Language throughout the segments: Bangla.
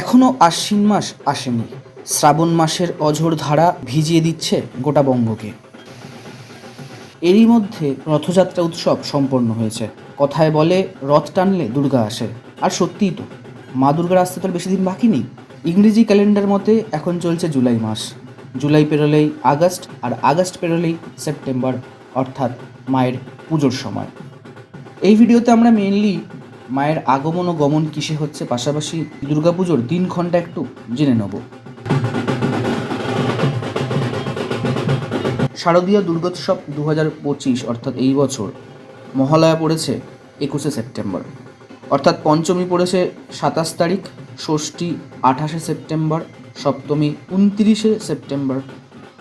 এখনও আশ্বিন মাস আসেনি। শ্রাবণ মাসের অঝোর ধারা ভিজিয়ে দিচ্ছে গোটা বঙ্গকে। এরই মধ্যে রথযাত্রা উৎসব সম্পন্ন হয়েছে। কথায় বলে, রথ টানলে দুর্গা আসে। আর সত্যিই তো, মা দুর্গার আসতে তো বেশি দিন বাকি নেই। ইংরেজি ক্যালেন্ডার মতে এখন চলছে জুলাই মাস। জুলাই পেরোলেই আগস্ট আর আগস্ট পেরোলেই সেপ্টেম্বর, অর্থাৎ মায়ের পুজোর সময়। এই ভিডিওতে আমরা মেইনলি মায়ের আগমন ও গমন কিসে হচ্ছে পাশাপাশি দুর্গাপুজোর দিন দিনক্ষণটা একটু জেনে নেব। শারদীয় দুর্গোৎসব দু হাজার পঁচিশ, অর্থাৎ এই বছর মহালয়া পড়েছে একুশে সেপ্টেম্বর। অর্থাৎ পঞ্চমী পড়েছে সাতাশ তারিখ, ষষ্ঠী আঠাশে সেপ্টেম্বর, সপ্তমী উনতিরিশে সেপ্টেম্বর,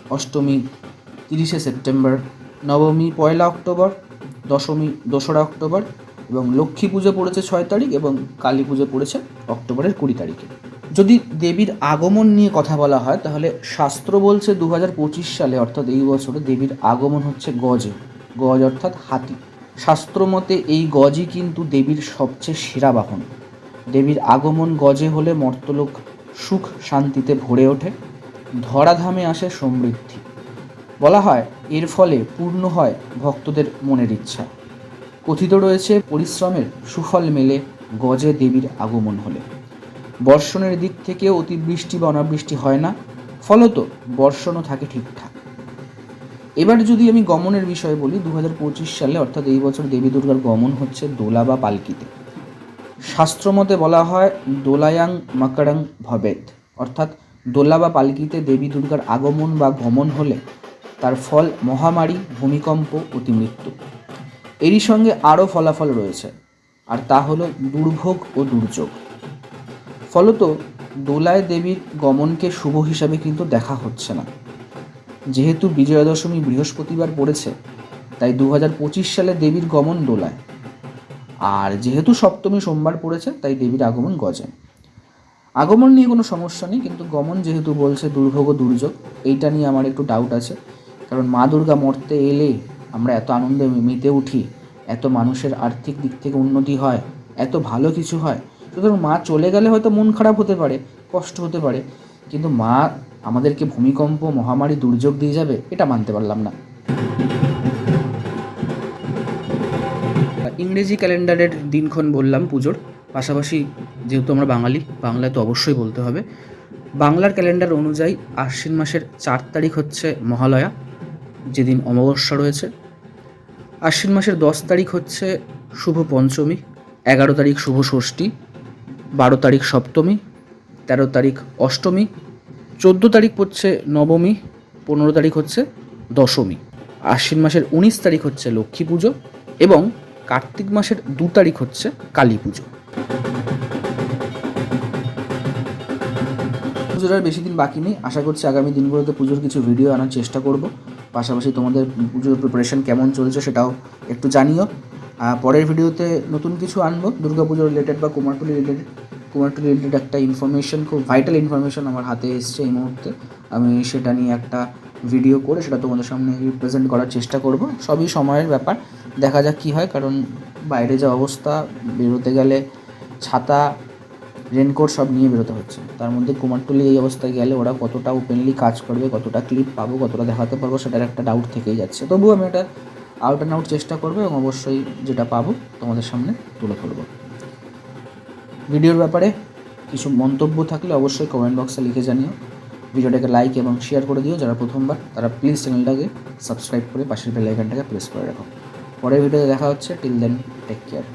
অষ্টমী তিরিশে সেপ্টেম্বর, নবমী পয়লা অক্টোবর, দশমী দোসরা অক্টোবর এবং লক্ষ্মী পুজো পড়েছে ছয় তারিখ এবং কালী পুজো পড়েছে অক্টোবরের কুড়ি তারিখে। যদি দেবীর আগমন নিয়ে কথা বলা হয়, তাহলে শাস্ত্র বলছে দু হাজার পঁচিশ সালে, অর্থাৎ এই বছরে দেবীর আগমন হচ্ছে গজে। গজ অর্থাৎ হাতি। শাস্ত্র মতে এই গজই কিন্তু দেবীর সবচেয়ে সেরা বাহন। দেবীর আগমন গজে হলে মর্তলোক সুখ শান্তিতে ভরে ওঠে, ধরাধামে আসে সমৃদ্ধি। বলা হয়, এর ফলে পূর্ণ হয় ভক্তদের মনের ইচ্ছা। কথিত রয়েছে, পরিশ্রমের সুফল মেলে গজে দেবীর আগমন হলে। বর্ষণের দিক থেকে অতিবৃষ্টি বা অনাবৃষ্টি হয় না, ফলত বর্ষণও থাকে ঠিকঠাক। এবার যদি আমি গমনের বিষয়ে বলি দু হাজার পঁচিশ সালে, অর্থাৎ এই বছর দেবী দুর্গার গমন হচ্ছে দোলা বা পালকিতে। শাস্ত্রমতে বলা হয়, দোলায়াং মাকারাং ভবেত অর্থাৎ দোলা বা পালকিতে দেবী দুর্গার আগমন বা গমন হলে তার ফল মহামারী, ভূমিকম্প, অতিমৃত্যু। এরই সঙ্গে আরও ফলাফল রয়েছে, আর তা হলো দুর্ভোগ ও দুর্যোগ। ফলত দোলায় দেবীর গমনকে শুভ হিসাবে কিন্তু দেখা হচ্ছে না। যেহেতু বিজয়া দশমী বৃহস্পতিবার পড়েছে, তাই দু হাজার পঁচিশ সালে দেবীর গমন দোলায়। আর যেহেতু সপ্তমী সোমবার পড়েছে, তাই দেবীর আগমন গজে। আগমন নিয়ে কোনো সমস্যা নেই, কিন্তু গমন যেহেতু বলছে দুর্ভোগ ও দুর্যোগ, এইটা নিয়ে আমার একটু ডাউট আছে। কারণ মা দুর্গা মরতে এলে আমরা এত আনন্দে মেতে উঠি, এত মানুষের আর্থিক দিক থেকে উন্নতি হয়, এত ভালো কিছু হয় সুতরাং মা চলে গেলে হয়তো মন খারাপ হতে পারে, কষ্ট হতে পারে, কিন্তু মা আমাদেরকে ভূমিকম্প, মহামারী দুর্যোগ দিয়ে যাবে, এটা মানতে পারলাম না। ইংরেজি ক্যালেন্ডারের দিনক্ষণ বললাম পুজোর, পাশাপাশি যেহেতু আমরা বাঙালি, বাংলায় তো অবশ্যই বলতে হবে। বাংলার ক্যালেন্ডার অনুযায়ী আশ্বিন মাসের চার তারিখ হচ্ছে মহালয়া, যেদিন অমাবস্যা রয়েছে আশ্বিন মাসের দশ তারিখ হচ্ছে শুভ পঞ্চমী, এগারো তারিখ শুভ ষষ্ঠী, বারো তারিখ সপ্তমী, তেরো তারিখ অষ্টমী, চোদ্দ তারিখ হচ্ছে নবমী, পনেরো তারিখ হচ্ছে দশমী। আশ্বিন মাসের উনিশ তারিখ হচ্ছে লক্ষ্মী পুজো এবং কার্তিক মাসের দু তারিখ হচ্ছে কালী পুজো। পুজোর আর বেশি দিন বাকি নেই। আশা করছি আগামী দিনগুলোতে পুজোর কিছু ভিডিও আনার চেষ্টা করব। পাশাপাশি তোমাদের পুজোর প্রিপারেশন কেমন চলছে সেটাও একটু জানিও। পরের ভিডিওতে নতুন কিছু আনব দুর্গা পুজো রিলেটেড বা কুমারটুলি রিলেটেড কুমারটুলি রিলেটেড একটা ইনফরমেশন খুব ভাইটাল ইনফরমেশন আমার হাতে এসছে এই মুহূর্তে। আমি সেটা নিয়ে একটা ভিডিও করে সেটা তোমাদের সামনে রিপ্রেজেন্ট করার চেষ্টা করব। সবই সময়ের ব্যাপার, দেখা যাক কী হয়, কারণ বাইরে যা অবস্থা, বেরোতে গেলে ছাতা রেনকোট সব নিয়ে বেরোতে হচ্ছে। তার মধ্যে কুমারটুলি এই অবস্থায় গেলে ওরা কতটা ওপেনলি কাজ করবে, কতটা ক্লিপ পাবো, কতটা দেখাতে পারব, সেটার একটা ডাউট থেকেই যাচ্ছে। তবুও আমি এটা আউট অ্যান্ড আউট চেষ্টা করব এবং অবশ্যই যেটা পাবো তোমাদের সামনে তুলে ধরবো। ভিডিওর ব্যাপারে কিছু মন্তব্য থাকলে অবশ্যই কমেন্ট বক্সে লিখে জানিও। ভিডিওটাকে লাইক এবং শেয়ার করে দিও যারা প্রথমবার। তারা প্লিজ চ্যানেলটাকে সাবস্ক্রাইব করে পাশের বেল আইকনটাকে প্রেস করে রাখো। পরের ভিডিওতে দেখা হচ্ছে। Till then take care